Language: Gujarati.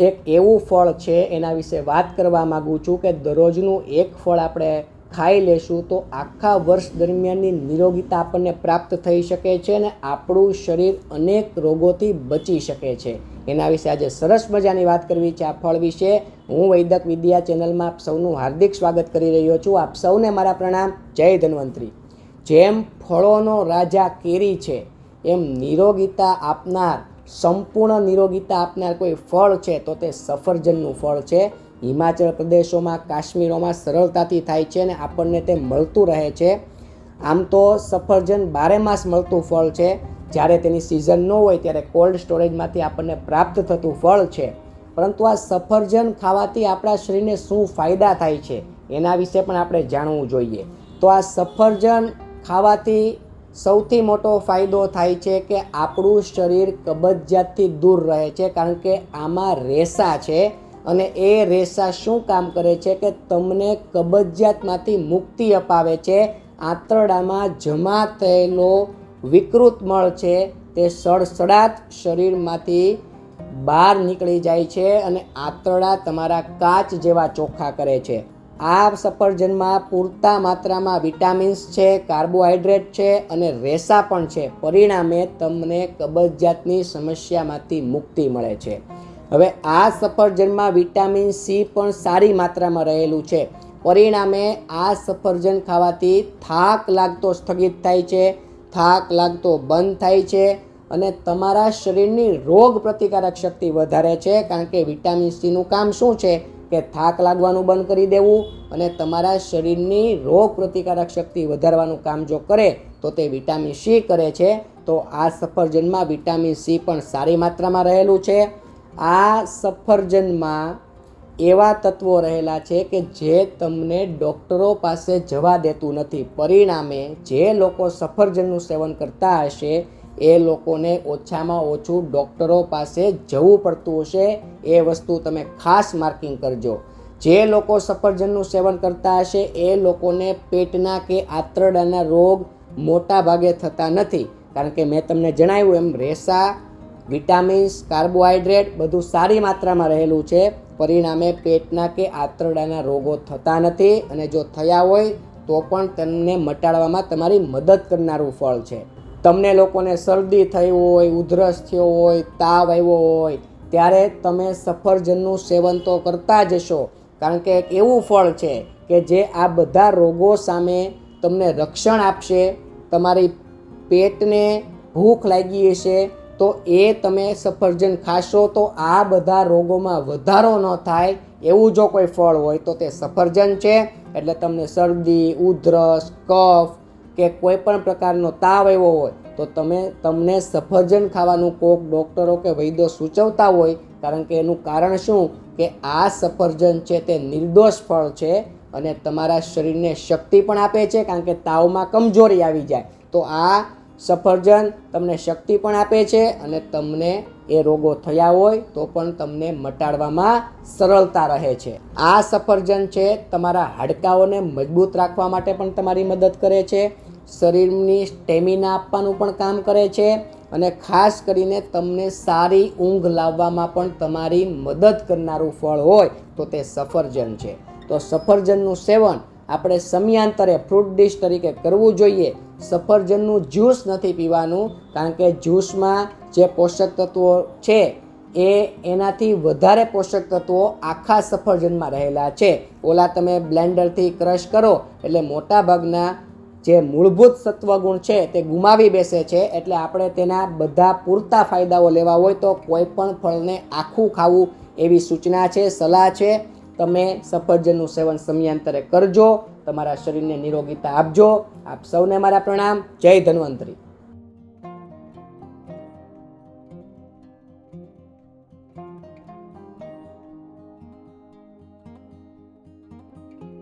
એક એવું ફળ છે એના વિશે વાત કરવા માગું છું કે દરરોજનું એક ફળ આપણે ખાઈ લેશું તો આખા વર્ષ દરમિયાનની નિરોગીતા આપણને પ્રાપ્ત થઈ શકે છે અને આપણું શરીર અનેક રોગોથી બચી શકે છે. એના વિશે આજે સરસ મજાની વાત કરવી છે આ ફળ વિશે. હું વૈદક વિદ્યા ચેનલમાં આપ સૌનું હાર્દિક સ્વાગત કરી રહ્યો છું. આપ સૌને મારા પ્રણામ. જય ધન્વંતરી. જેમ ફળોનો રાજા કેરી છે, એમ નિરોગીતા આપનાર સંપૂર્ણ નિરોગીતા આપનાર કોઈ ફળ છે તો તે સફરજનનું ફળ છે. હિમાચલ પ્રદેશોમાં, કાશ્મીરોમાં સરળતાથી થાય છે અને આપણને તે મળતું રહે છે. આમ તો સફરજન બારે માસ મળતું ફળ છે. જ્યારે તેની સિઝન ન હોય ત્યારે કોલ્ડ સ્ટોરેજમાંથી આપણને પ્રાપ્ત થતું ફળ છે. પરંતુ આ સફરજન ખાવાથી આપણા શરીરને શું ફાયદા થાય છે એના વિશે પણ આપણે જાણવું જોઈએ. તો આ સફરજન ખાવાથી સૌથી મોટો ફાયદો થાય છે કે આપણું શરીર કબજિયાતથી દૂર રહે છે, કારણ કે આમાં રેસા છે અને એ રેસા શું કામ કરે છે કે તમને કબજિયાતમાંથી મુક્તિ અપાવે છે, આંતરડામાં જમા થયેલો વિકૃત મળ છે, તે સડસડાટ શરીરમાંથી બહાર નીકળી જાય છે અને આંતરડા તમારા કાચ જેવા ચોખ્ખા કરે છે. આ સફરજનમાં પૂરતા માત્રામાં વિટામિન્સ છે કાર્બોહાઈડ્રેટ છે અને રેસા પણ છે. પરિણામે તમને કબજિયાતની સમસ્યામાંથી મુક્તિ મળે છે. હવે આ સફરજનમાં વિટામિન સી પણ સારી માત્રામાં રહેલું છે. પરિણામે આ સફરજન ખાવાથી થાક લાગતો સ્થગિત થાય છે, થાક લાગતો બંધ થાય છે અને તમારા શરીરની રોગ પ્રતિકારક શક્તિ વધારે છે, કારણ કે વિટામિન સીનું કામ શું છે? કે થાક લાગવાનું બંધ કરી દેવું અને તમારા શરીરની રોગ પ્રતિકારક શક્તિ વધારવાનું કામ જો કરે તો તે વિટામિન સી કરે છે, તો આ સફરજનમાં વિટામિન સી પણ સારી માત્રામાં રહેલું છે. આ સફરજનમાં એવા તત્વો રહેલા છે કે જે તમને ડૉક્ટરો પાસે જવા દેતું નથી. પરિણામે જે લોકો સફરજનનું સેવન કરતા હશે એ લોકોને ઓછામાં ઓછું ડૉક્ટરો પાસે જવું પડતું હશે. એ વસ્તુ તમે ખાસ માર્કિંગ કરજો. જે લોકો સફરજનનું સેવન કરતા હશે, એ લોકોને પેટના કે આંતરડાના રોગ મોટા ભાગે થતા નથી. કારણ કે મેં તમને જણાવ્યું એમ, રેસા, વિટામિન્સ, કાર્બોહાઈડ્રેટ બધું સારી માત્રામાં રહેલું છે. પરિણામે પેટના કે આંતરડાના રોગો થતા નથી અને જો થયા હોય તો પણ તેમને મટાડવામાં તમારી મદદ કરનારું ફળ છે. તમને લોકોને શરદી થઈ હોય, ઉધરસ થયો હોય, તાવ આવ્યો હોય, ત્યારે તમે સફરજનનું સેવન તો કરતા જ હશો. કારણ કે એક એવું ફળ છે કે જે આ બધા રોગો સામે તમને રક્ષણ આપશે, તમારી પેટને ભૂખ લાગી હશે, તો એ તમે સફરજન ખાશો તો આ બધા રોગોમાં વધારો ન થાય એવું જો કોઈ ફળ હોય તો તે સફરજન છે. એટલે તમને શરદી, ઉધરસ, કફ કે કોઈ પણ પ્રકારનો તાવ આવ્યો હોય, તો તમે તમને સફરજન ખાવાનું કોક ડૉક્ટરો કે વૈદ્યો સૂચવતા હોય, કારણ કે એનું કારણ શું? કે આ સફરજન છે તે નિર્દોષ ફળ છે અને તમારા શરીરને શક્તિ પણ આપે છે, કારણ કે તાવમાં કમજોરી આવી જાય. તો આ સફરજન તમને શક્તિ પણ આપે છે અને તમને એ રોગો થયા હોય, તો પણ તમને મટાડવામાં સરળતા રહે છે. આ સફરજન છે તમારા હાડકાઓને મજબૂત રાખવા માટે પણ તમારી મદદ કરે છે. શરીરની સ્ટેમિના આપવાનું પણ કામ કરે છે અને ખાસ કરીને તમને સારી ઊંઘ લાવવામાં પણ તમારી મદદ કરનારું ફળ હોય તો તે સફરજન છે. તો સફરજનનું સેવન આપણે સમયાંતરે ફ્રૂટ ડીશ તરીકે કરવું જોઈએ. સફરજનનું જ્યુસ નથી પીવાનું કારણ કે જ્યુસમાં જે પોષક તત્વો છે એ એનાથી વધારે પોષક તત્વો આખા સફરજનમાં રહેલા છે. ઓલા તમે બ્લેન્ડરથી ક્રશ કરો એટલે મોટાભાગના જે મૂળભૂત સત્વગુણ છે તે ગુમાવી બેસે છે, એટલે આપણે તેના બધા પૂરતા ફાયદાઓ લેવા હોય તો કોઈ પણ ફળને આખું ખાવું એવી સૂચના છે, સલાહ છે. તમે સફરજનનું સેવન સમયાંતરે કરજો, તમારા શરીરને નિરોગીતા આપજો. આપ સૌને મારા પ્રણામ. જય ધન્વંતરી.